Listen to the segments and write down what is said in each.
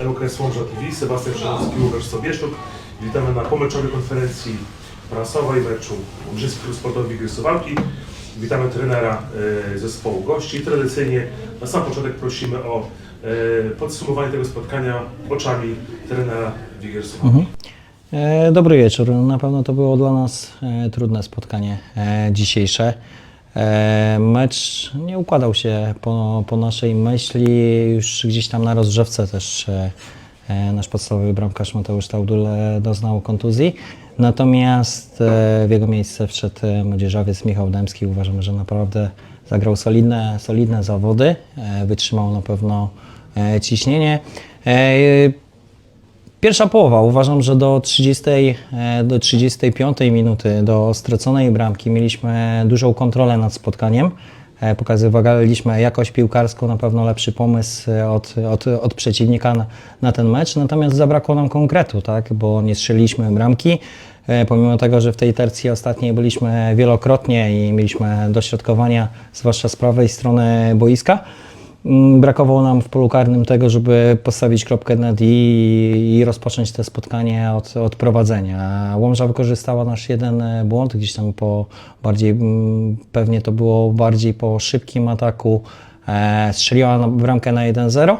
LKS Łomża TV, Sebastian Szanowski, Łukasz Sobieszczuk. Witamy na pomeczowej konferencji prasowej meczu Brzyski Klub Sportowy Wigry Suwałki. Witamy trenera e, zespołu gości. Tradycyjnie na sam początek prosimy o e, podsumowanie tego spotkania oczami trenera Wigry Suwałki. E, Dobry wieczór. Na pewno to było dla nas trudne spotkanie dzisiejsze. E, Mecz nie układał się po, po naszej myśli. Już gdzieś tam na rozgrzewce też e, e, nasz podstawowy bramkarz Mateusz Taudul doznał kontuzji. Natomiast w jego miejsce wszedł młodzieżowiec Michał Dębski. Uważam, że naprawdę zagrał solidne, solidne zawody. Wytrzymał na pewno ciśnienie. Pierwsza połowa. Uważam, że do 30, e, do 35 minuty, do straconej bramki mieliśmy dużą kontrolę nad spotkaniem. E, Pokazywaliśmy jakość piłkarską, na pewno lepszy pomysł e, od, od, od przeciwnika na, na ten mecz, natomiast zabrakło nam konkretu, tak? bo nie strzeliliśmy bramki. Pomimo tego, że w tej tercji ostatniej byliśmy wielokrotnie i mieliśmy dośrodkowania, zwłaszcza z prawej strony boiska, Brakowało nam w polu karnym tego, żeby postawić kropkę nad i i rozpocząć to spotkanie od, od prowadzenia. Łomża wykorzystała nasz jeden e, błąd, gdzieś tam po bardziej, mm, pewnie to było bardziej po szybkim ataku, e, strzeliła bramkę na 1-0.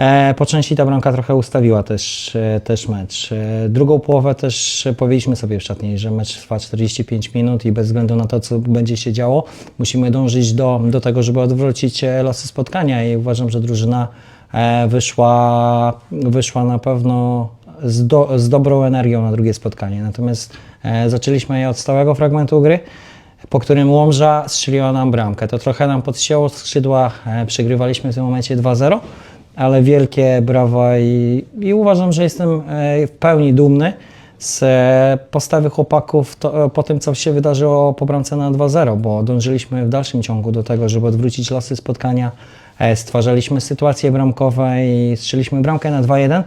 E, Po części ta bramka trochę ustawiła też, e, też mecz. E, Drugą połowę też powiedzieliśmy sobie w szatni, że mecz trwa 45 minut i bez względu na to, co będzie się działo, musimy dążyć do, do tego, żeby odwrócić losy spotkania i uważam, że drużyna wyszła, wyszła na pewno z, do, z dobrą energią na drugie spotkanie. Natomiast zaczęliśmy je od stałego fragmentu gry, po którym Łomża strzeliła nam bramkę. To trochę nam podcięło skrzydła, przegrywaliśmy w tym momencie 2-0, ale wielkie brawa i, i uważam, że jestem e, w pełni dumny z e, postawy chłopaków to, e, po tym, co się wydarzyło po bramce na 2-0, bo dążyliśmy w dalszym ciągu do tego, żeby odwrócić losy spotkania, stwarzaliśmy sytuacje bramkowe i strzeliśmy bramkę na 2-1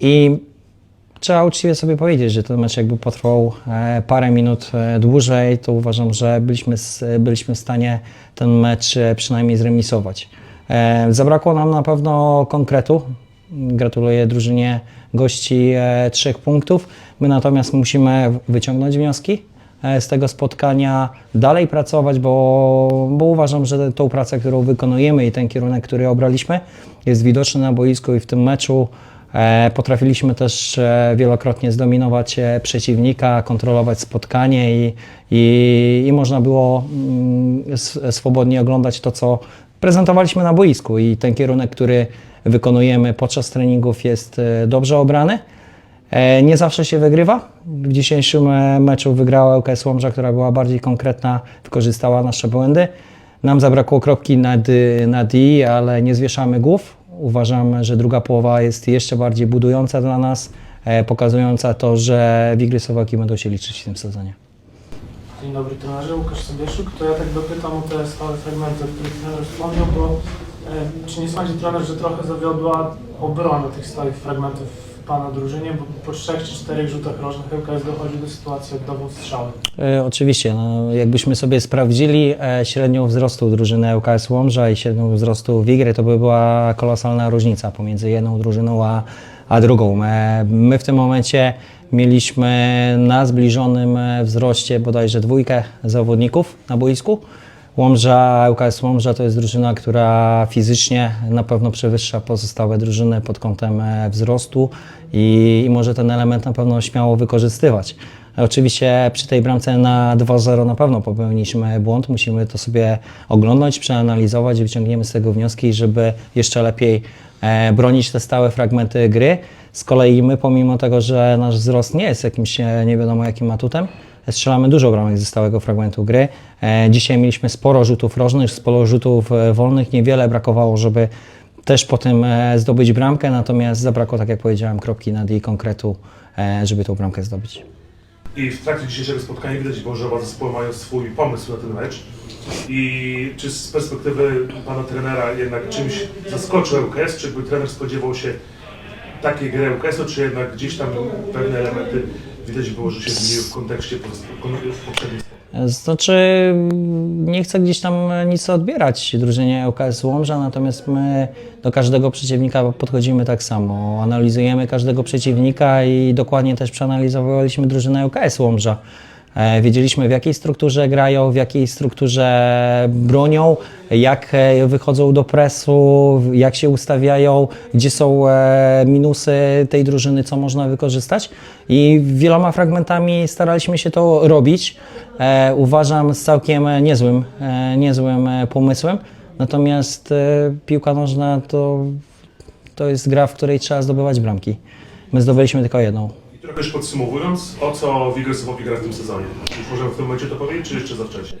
i Trzeba uczciwie sobie powiedzieć, że ten mecz jakby potrwał parę minut dłużej, to uważam, że byliśmy, byliśmy w stanie ten mecz przynajmniej zremisować. E, Zabrakło nam na pewno konkretu. Gratuluję drużynie gości e, trzech punktów. My natomiast musimy wyciągnąć wnioski e, z tego spotkania, dalej pracować, bo, bo uważam, że tą pracę, którą wykonujemy i ten kierunek, który obraliśmy, jest widoczny na boisku i w tym meczu Potrafiliśmy też wielokrotnie zdominować przeciwnika, kontrolować spotkanie i, i, i można było mm, swobodnie oglądać to, co prezentowaliśmy na boisku. I ten kierunek, który wykonujemy podczas treningów, jest e, dobrze obrany. E, Nie zawsze się wygrywa. W dzisiejszym e, meczu wygrała ŁKS Łomża, która była bardziej konkretna, wykorzystała nasze błędy. Nam zabrakło kropki nad, nad i, ale nie zwieszamy głów. Uważam, że druga połowa jest jeszcze bardziej budująca dla nas, pokazująca to, że Wigry Słowaki będą się liczyć w tym sezonie. Dzień dobry trenerze, Łukasz Sobieszuk. To ja tak dopytam o te stałe fragmenty, o których trener wspomniał, bo e, czy nie sądzi trener, że trochę zawiodła obrona tych stałych fragmentów w Pana drużynie, bo po trzech czy czterech rzutach rożnych ŁKS dochodzi do sytuacji oddawą strzały. E, Oczywiście, no, jakbyśmy sobie sprawdzili e, średnią wzrostu drużyny ŁKS Łomża i średnią wzrostu Wigry, to by była kolosalna różnica pomiędzy jedną drużyną a, a drugą. E, My w tym momencie mieliśmy na zbliżonym e, wzroście bodajże dwójkę zawodników na boisku. Łomża, ŁKS Łomża to jest drużyna, która fizycznie na pewno przewyższa pozostałe drużyny pod kątem e, wzrostu i, i może ten element na pewno śmiało wykorzystywać. Oczywiście przy tej bramce na 2-0 na pewno popełniliśmy błąd. Musimy to sobie oglądać, przeanalizować wyciągniemy z tego wnioski, żeby jeszcze lepiej e, bronić te stałe fragmenty gry. Z kolei my, pomimo tego, że nasz wzrost nie jest jakimś e, nie wiadomo jakim atutem, strzelamy dużo bramek ze stałego fragmentu gry. E, dzisiaj mieliśmy sporo rzutów rożnych, sporo rzutów e, wolnych. Niewiele brakowało, żeby też po tym e, zdobyć bramkę, natomiast zabrakło, tak jak powiedziałem, kropki nad i konkretu, e, żeby tą bramkę zdobyć. I w trakcie dzisiejszego spotkania widać, że oba zespoły mają swój pomysł na ten mecz. I czy z perspektywy pana trenera jednak czymś zaskoczył ŁKS, czy by trener spodziewał się takiej gry ŁKS-u, czy jednak gdzieś tam pewne elementy widać było, że się zmieniły w kontekście poprzednich? Znaczy, nie chcę gdzieś tam nic odbierać drużynie UKS Łomża, natomiast my do każdego przeciwnika podchodzimy tak samo. Analizujemy każdego przeciwnika i dokładnie też przeanalizowaliśmy drużynę UKS Łomża. E, Wiedzieliśmy w jakiej strukturze grają, w jakiej strukturze bronią, jak e, wychodzą do presu, jak się ustawiają, gdzie są e, minusy tej drużyny, co można wykorzystać. I wieloma fragmentami staraliśmy się to robić. Uważam z całkiem niezłym, niezłym pomysłem. Natomiast piłka nożna to, to jest gra, w której trzeba zdobywać bramki. My zdobyliśmy tylko jedną. Trochę już podsumowując, o co Wigrysowowi gra w tym sezonie? Już możemy w tym momencie to powiedzieć, czy jeszcze za wcześnie?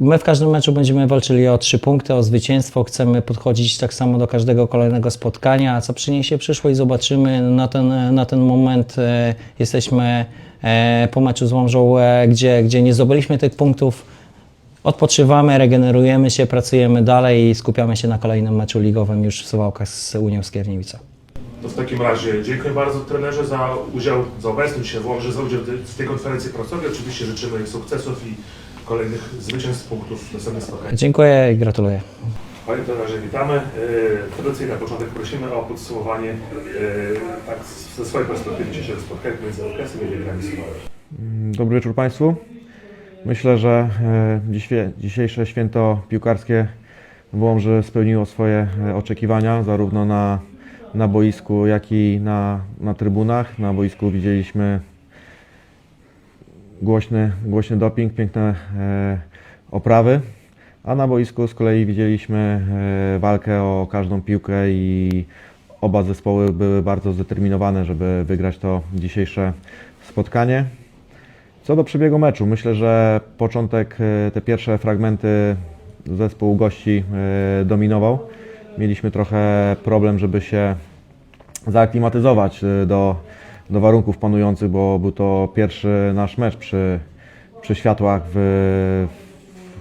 My w każdym meczu będziemy walczyli o trzy punkty, o zwycięstwo. Chcemy podchodzić tak samo do każdego kolejnego spotkania. Co przyniesie przyszłość, zobaczymy. Na ten, na ten moment e, jesteśmy e, po meczu z Łomżą, e, gdzie, gdzie nie zdobyliśmy tych punktów. Odpoczywamy, regenerujemy się, pracujemy dalej i skupiamy się na kolejnym meczu ligowym już w Suwałkach z Unią Skierniewica. To w takim razie dziękuję bardzo trenerze za udział, za obecność się w Łomży, za udział w tej- konferencji prasowej. Oczywiście życzymy sukcesów i kolejnych zwycięstw punktów w następnych spotkaniach. Dziękuję i gratuluję. Panie trenerze, witamy. E, Tradycyjnie na początek prosimy o podsumowanie e, tak, ze swojej perspektywy dzisiejszego spotkania między okresem i Suwałek. Dobry wieczór Państwu. Myślę, że e, dzisiejsze święto piłkarskie w Łomży spełniło swoje oczekiwania, zarówno na, na boisku, jak i na, na trybunach. Na boisku widzieliśmy głośny, głośny doping, piękne e, oprawy, a na boisku z kolei widzieliśmy e, walkę o każdą piłkę i oba zespoły były bardzo zdeterminowane, żeby wygrać to dzisiejsze spotkanie. Co do przebiegu meczu, myślę, że początek, e, te pierwsze fragmenty zespół gości e, dominował. Mieliśmy trochę problem, żeby się zaaklimatyzować e, do, do warunków panujących, bo był to pierwszy nasz mecz przy, przy światłach w,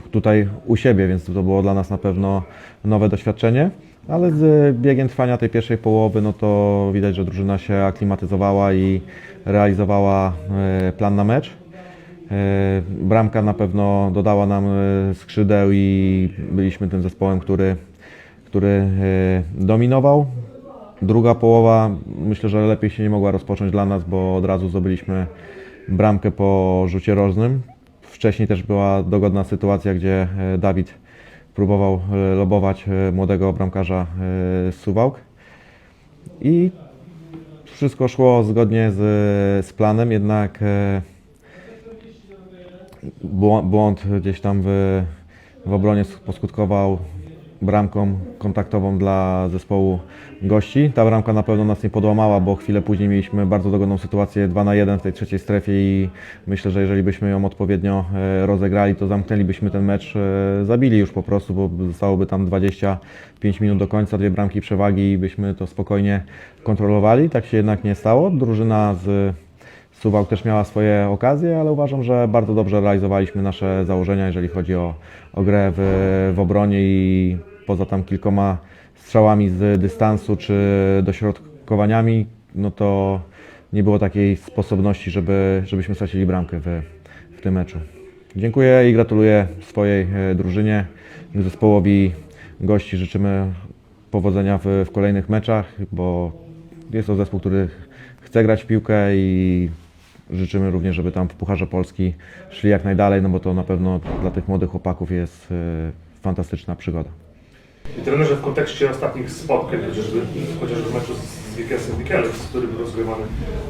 w, tutaj u siebie, więc to było dla nas na pewno nowe doświadczenie. Ale z biegiem trwania tej pierwszej połowy, no to widać, że drużyna się aklimatyzowała i realizowała e, plan na mecz. E, Bramka na pewno dodała nam skrzydeł i byliśmy tym zespołem, który, który e, dominował. Druga połowa myślę, że lepiej się nie mogła rozpocząć dla nas, bo od razu zdobyliśmy bramkę po rzucie rożnym. Wcześniej też była dogodna sytuacja, gdzie e, Dawid próbował e, lobować młodego bramkarza Suwałk. I wszystko szło zgodnie z, z planem, jednak błą- błąd gdzieś tam w, w obronie poskutkował bramką kontaktową dla zespołu gości. Ta bramka na pewno nas nie podłamała, bo chwilę później mieliśmy bardzo dogodną sytuację 2 na 1 w tej trzeciej strefie i myślę, że jeżeli byśmy ją odpowiednio e, rozegrali, to zamknęlibyśmy ten mecz, e, zabili już po prostu, bo zostałoby tam 25 minut do końca, dwie bramki przewagi i byśmy to spokojnie kontrolowali. Tak się jednak nie stało. Drużyna z Suwałk też miała swoje okazje, ale uważam, że bardzo dobrze realizowaliśmy nasze założenia, jeżeli chodzi o, o grę w, w obronie i poza tam kilkoma strzałami z dystansu czy dośrodkowaniami, no to nie było takiej sposobności, żeby, żebyśmy stracili bramkę w, w tym meczu. Dziękuję i gratuluję swojej e, drużynie, zespołowi gości. Życzymy powodzenia w, w kolejnych meczach, bo jest to zespół, który chce grać w piłkę i życzymy również, żeby tam w Pucharze Polski szli jak najdalej, no bo to na pewno dla tych młodych chłopaków jest e, fantastyczna przygoda. I trenerze w kontekście ostatnich spotkań, chociażby, chociażby meczu z Wikelsem Wikelem, z którym był rozgrywany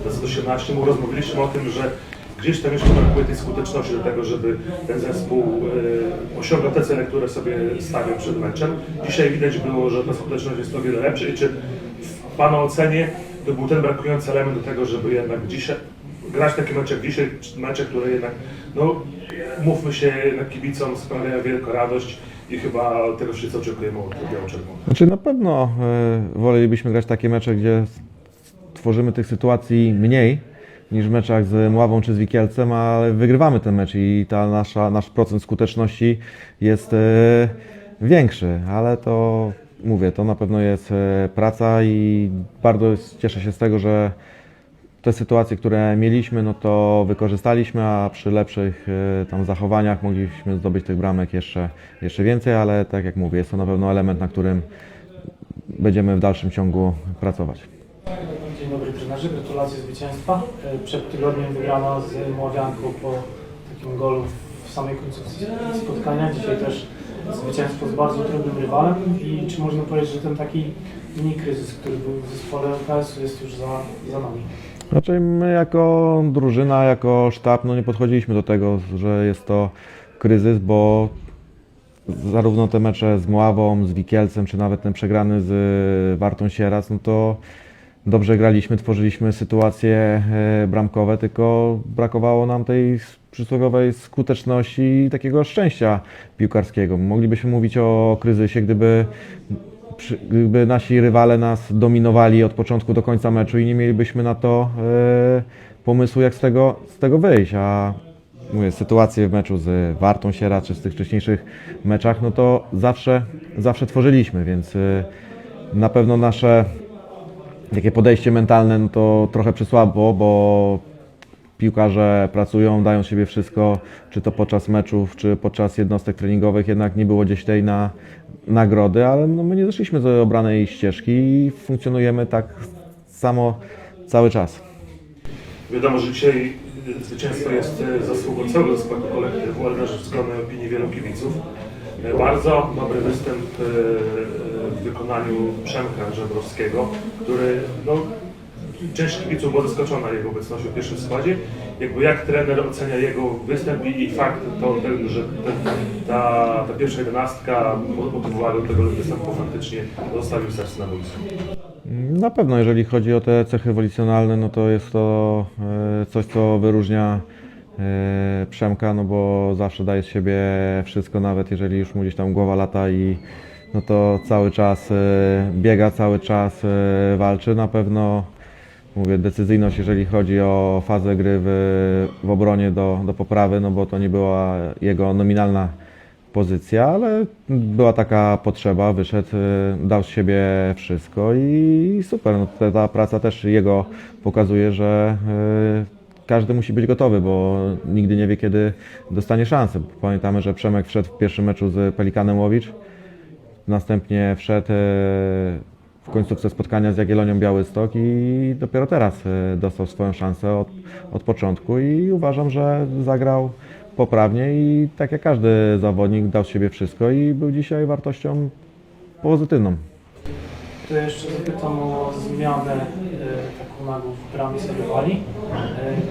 na Z18, mu rozmawialiśmy o tym, że gdzieś tam jeszcze brakuje tej skuteczności do tego, żeby ten zespół e, osiągał te cele, które sobie stawiał przed meczem. Dzisiaj widać było, że ta skuteczność jest o wiele lepsza i czy w Pana ocenie to był ten brakujący element do tego, żeby jednak dzisiaj grać takie mecze jak dzisiaj, mecze, które jednak, no mówmy się, jednak kibicom sprawiają wielką radość i chyba tego wszyscy oczekujemy od biało-czerwonych. Znaczy na pewno e, wolelibyśmy grać takie mecze, gdzie tworzymy tych sytuacji mniej niż w meczach z Mławą czy z Wikielcem, ale wygrywamy ten mecz i ta nasza, nasz procent skuteczności jest e, większy, ale to mówię, to na pewno jest e, praca i bardzo cieszę się z tego, że te sytuacje, które mieliśmy, no to wykorzystaliśmy, a przy lepszych e, tam zachowaniach mogliśmy zdobyć tych bramek jeszcze, jeszcze więcej, ale tak jak mówię, jest to na pewno element, na którym będziemy w dalszym ciągu pracować. Dzień dobry trenerze, gratulacje zwycięstwa. E, Przed tygodniem wygrano z Mławianką po takim golu w samej końcówce spotkania. Dzisiaj też zwycięstwo z bardzo trudnym rywalem i czy można powiedzieć, że ten taki mini kryzys, który był w zespole LKS jest już za, za nami? Znaczy my jako drużyna, jako sztab, no nie podchodziliśmy do tego, że jest to kryzys, bo zarówno te mecze z Mławą, z Wikielcem, czy nawet ten przegrany z Wartą Sieradz, no to dobrze graliśmy, tworzyliśmy sytuacje e, bramkowe, tylko brakowało nam tej przysłowiowej skuteczności i takiego szczęścia piłkarskiego. Moglibyśmy mówić o kryzysie, gdyby gdyby nasi rywale nas dominowali od początku do końca meczu i nie mielibyśmy na to e, pomysłu, jak z tego, z tego wyjść. A mówię, sytuacje w meczu z Wartą Siera, czy z tych wcześniejszych meczach, no to zawsze, zawsze tworzyliśmy, więc e, na pewno nasze takie podejście mentalne no to trochę przysłabo, bo piłkarze pracują, dają siebie wszystko, czy to podczas meczów, czy podczas jednostek treningowych, jednak nie było gdzieś tej na, nagrody, ale no my nie zeszliśmy z obranej ścieżki i funkcjonujemy tak samo cały czas. Wiadomo, że dzisiaj y, zwycięstwo jest y, zasługą całego zespołu kolektywu, ale też skromnej opinii wielu kibiców. Y, Bardzo dobry występ y, w wykonaniu Przemka Żebrowskiego, który no, część kibiców była zaskoczona jego obecnością w pierwszym składzie. Jakby jak trener ocenia jego występ i, i fakt to, ten, że ten, ta, ta pierwsza jedenastka motywowała do tego występu faktycznie zostawił serce na boisku. Na pewno, jeżeli chodzi o te cechy wolicjonalne, no to jest to e, coś, co wyróżnia e, Przemka, no bo zawsze daje z siebie wszystko, nawet jeżeli już mu gdzieś tam głowa lata i no to cały czas e, biega, cały czas walczy. Na pewno mówię, decyzyjność, jeżeli chodzi o fazę gry w, w obronie do, do poprawy, no bo to nie była jego nominalna pozycja, ale była taka potrzeba, wyszedł, y, dał z siebie wszystko i super. No, ta, ta praca też jego pokazuje, że y, każdy musi być gotowy, bo nigdy nie wie, kiedy dostanie szansę. Pamiętamy, że Przemek wszedł w pierwszym meczu z Pelikanem Łowicz, następnie wszedł y, w końcówce spotkania z Jagiellonią Białystok i dopiero teraz y, dostał swoją szansę od, od początku i uważam, że zagrał poprawnie i tak jak każdy zawodnik dał z siebie wszystko i był dzisiaj wartością pozytywną. To jeszcze zapytam o zmianę e, bramie rywali.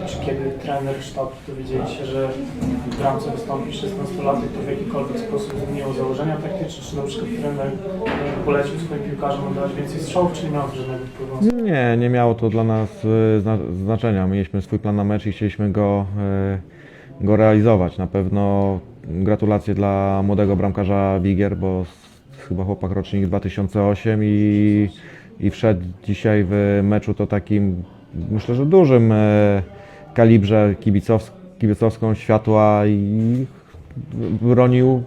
E, Czy kiedy trener, sztab dowiedzieli się, że w bramce wystąpi 16-latek, to w jakikolwiek sposób zmieniło założenia taktyczne? Czy na przykład trener e, polecił swoim piłkarzom oddać więcej strzałów, czy nie miał żadnego wpływu? Nie, nie miało to dla nas zna znaczenia. Mieliśmy swój plan na mecz i chcieliśmy go, go realizować. Na pewno gratulacje dla młodego bramkarza Wigier, bo chyba chłopak rocznik 2008 i, i wszedł dzisiaj w meczu to takim, myślę, że dużym e, kalibrze kibicows kibicowską światła i bronił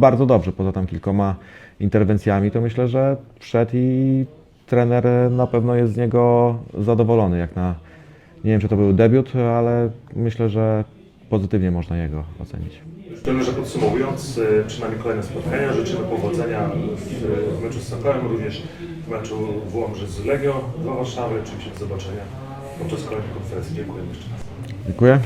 bardzo dobrze, poza tam kilkoma interwencjami, to myślę, że wszedł i trener na pewno jest z niego zadowolony, jak na, nie wiem czy to był debiut, ale myślę, że pozytywnie można jego ocenić. Trenerze podsumowując, y, przed nami kolejne spotkania. Życzymy powodzenia w, meczu z Sokolem, również w meczu w Łomży z Legio do Warszawy. Oczywiście do zobaczenia podczas kolejnej konferencji. Dziękuję jeszcze raz. Dziękuję.